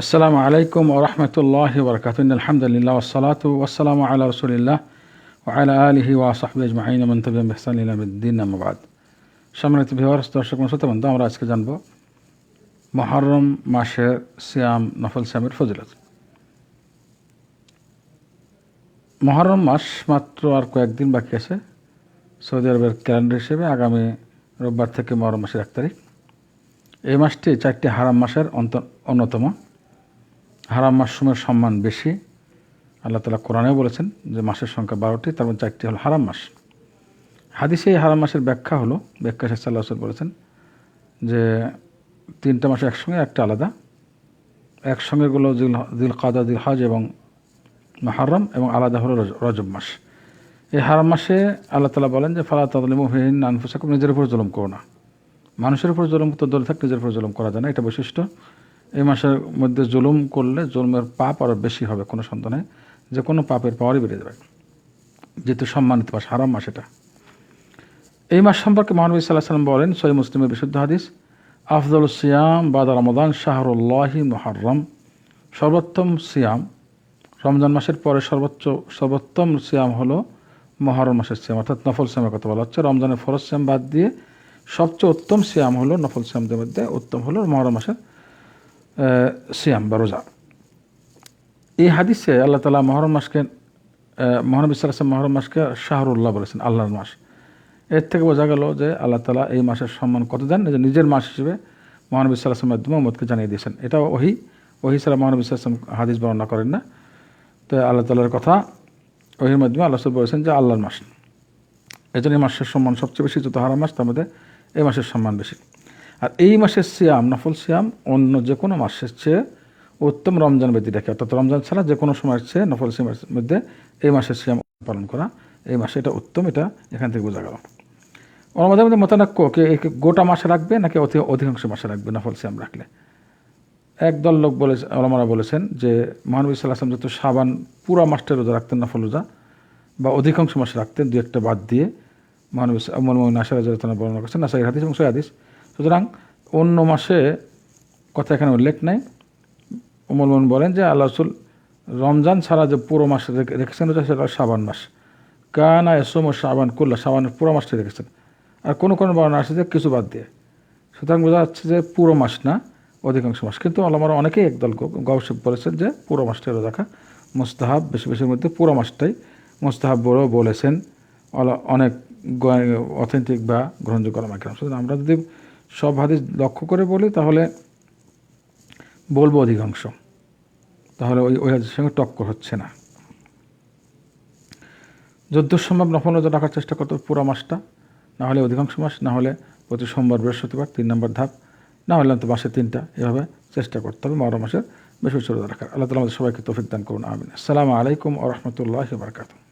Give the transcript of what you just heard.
আসসালামু আলাইকুম ওরহমতুল্লাহ বরকাতুন আলহামদুলিল্লাহ ওসালাত ওসালাম আল্লাহ রসুলিল্লাহ আলা আলহি ওয়া সাহবি আজমাইন। মন্তব্য মেহসান ইলামুদ্দিন আহমাবাদ সম্মানিত ভিওয়ার্স দর্শক শ্রোতাবন্ধু আমরা আজকে জানব মহরম মাসের সিয়াম, নফল সিয়ামের ফজিলত। মহরম মাস মাত্র আর কয়েকদিন বাকি আছে সৌদি আরবের ক্যালেন্ডার হিসেবে আগামী রোববার থেকে মহরম মাসের এক তারিখ। এই মাসটি চারটি হারাম মাসের অন্যতম। হারাম মাসুমের সম্মান বেশি। আল্লাহ তালা কোরআনেও বলেছেন যে মাসের সংখ্যা বারোটি, তার মধ্যে চারটি হল হারাম মাস। হাদিসে এই হারাম মাসের ব্যাখ্যা হলো, ব্যাখ্যা সাল্লাহ রসুল বলেছেন যে তিনটা মাস একসঙ্গে, একটা আলাদা। একসঙ্গেগুলো দিল দিল কাদা দিল হজ এবং মহারম এবং আলাদা হলো রজ- রজব মাস। এই হারাম মাসে আল্লাহ তালা বলেন যে, ফালা তাদলিমহিন আনফুসাকুম নিজের উপর জুলুম করো না। মানুষের উপর জুলুম তো দূরে থাক, নিজের উপর জুলুম করা যায় না। এটা বৈশিষ্ট্য। এই মাসের মধ্যে জুলুম করলে জুলুমের পাপ আরও বেশি হবে, কোনো সন্দেহ নেই। যে কোনো পাপের পাওয়ারই বেড়ে যাবে। যেহেতু সম্মানিত মাস, হারাম মাস এটা। এই মাস সম্পর্কে মহানবী সাল্লাহ সাল্লাম বলেন সই মুসলিমের বিশুদ্ধ হাদিস আফদল সিয়াম বাদ রমদান শাহরুল্লাহি মুহাররম। সর্বোত্তম সিয়াম, রমজান মাসের পরে সর্বোচ্চ, সর্বোত্তম সিয়াম হলো মহরম মাসের সিয়াম, অর্থাৎ নফল সিয়ামের কথা বলা হচ্ছে। রমজানের ফরজ সিয়াম বাদ দিয়ে সবচেয়ে উত্তম সিয়াম হলো নফল সিয়ামদের মধ্যে উত্তম হলো মহরম মাসের সিয়াম বা রোজা। এই হাদিসে আল্লাহ তালা মহরম মাসকে মহানবী সাল্লাম মহরম মাসকে শাহরুল্লাহ বলেছেন, আল্লাহর মাস। এর থেকে বোঝা গেল যে আল্লাহ তালা এই মাসের সম্মান কত দেন যে নিজের মাস হিসেবে মহানবী সাল্লাহামের মাধ্যমে মোহাম্মদকে জানিয়ে দিয়েছেন। এটা ওহি ওহি ছাড়া মহানবী সাল্লাম হাদিস বর্ণনা করেন না। তো আল্লাহ তালার কথা ওহির মাধ্যমে আল্লাহ সাল বলেছেন যে আল্লাহর মাস। এই জন্য এই মাসের সম্মান সবচেয়ে বেশি, যত হারাম মাস, তার মধ্যে এই মাসের সম্মান বেশি। আর এই মাসের সিয়াম, নফল সিয়াম অন্য যে কোনো মাসের চেয়ে উত্তম রমজান ব্যতী রাখে অর্থাৎ রমজান ছাড়া যে কোনো সময়ের চেয়ে নফল সিয়ামের মধ্যে এই মাসের সিয়াম পালন করা, এই মাসে এটা উত্তম, এটা এখান থেকে বোঝা গেল। আমাদের মধ্যে মতানক্য কে গোটা মাসে রাখবে নাকি অতি, অধিকাংশ মাসে রাখবে নফল সিয়াম রাখলে? একদল লোক বলে আলমারা বলেছেন যে মহানবী সাল্লাহ আসলাম যত সাবান পুরা মাসটা রোজা রাখতেন নফল রোজা, বা অধিকাংশ মাসে রাখতেন দু একটা বাদ দিয়ে মহানবী মনমোহন আশা রাজা বর্ণনা করছেন নাসাই হাদিস এবং সৈ হাদিস। সুতরাং অন্য মাসে কথা এখানে উল্লেখ নাই। অমল মোহন বলেন যে আল্লাহ রসুল রমজান ছাড়া যে পুরো মাসে রেখেছেন সেটা সাবান মাস। কানা এসম সাবান কুল্লা সাবানের পুরো মাসটা রেখেছেন। আর কোনো কোনো বর্ণনা আসে যে কিছু বাদ দিয়ে। সুতরাং বোঝা যাচ্ছে যে পুরো মাস না, অধিকাংশ মাস। কিন্তু আল্লাহরা অনেকেই একদল গবেষক বলেছেন যে পুরো মাসটাই রোজা রাখা মোস্তাহাব, বেশি বেশির মধ্যে পুরো মাসটাই মোস্তাহাব বড় বলেছেন। অনেক অথেন্টিক বা গ্রহণযোগ্য আমাকে সুতরাং আমরা যদি সব হাদিস লক্ষ্য করে বলি, তাহলে বলব অধিকাংশ। তাহলে ওই ওই হাদিসের সঙ্গে টক্কর হচ্ছে না। যদ্য সম্ভব নফল রোজা রাখার চেষ্টা করতে পুরো মাসটা, না হলে অধিকাংশ মাস, না হলে প্রতি সোমবার বৃহস্পতিবার তিন নম্বর ধাপ, না হলে তো মাসে তিনটা, এভাবে চেষ্টা করতে হবে মহরম মাসের বেশি রোজা রাখার। আল্লাহ তালা আমাদের সবাইকে তৌফিক দান করুন, আমিন। আসসালামু আলাইকুম ও রহমতুল্লাহ বারকাতুহ।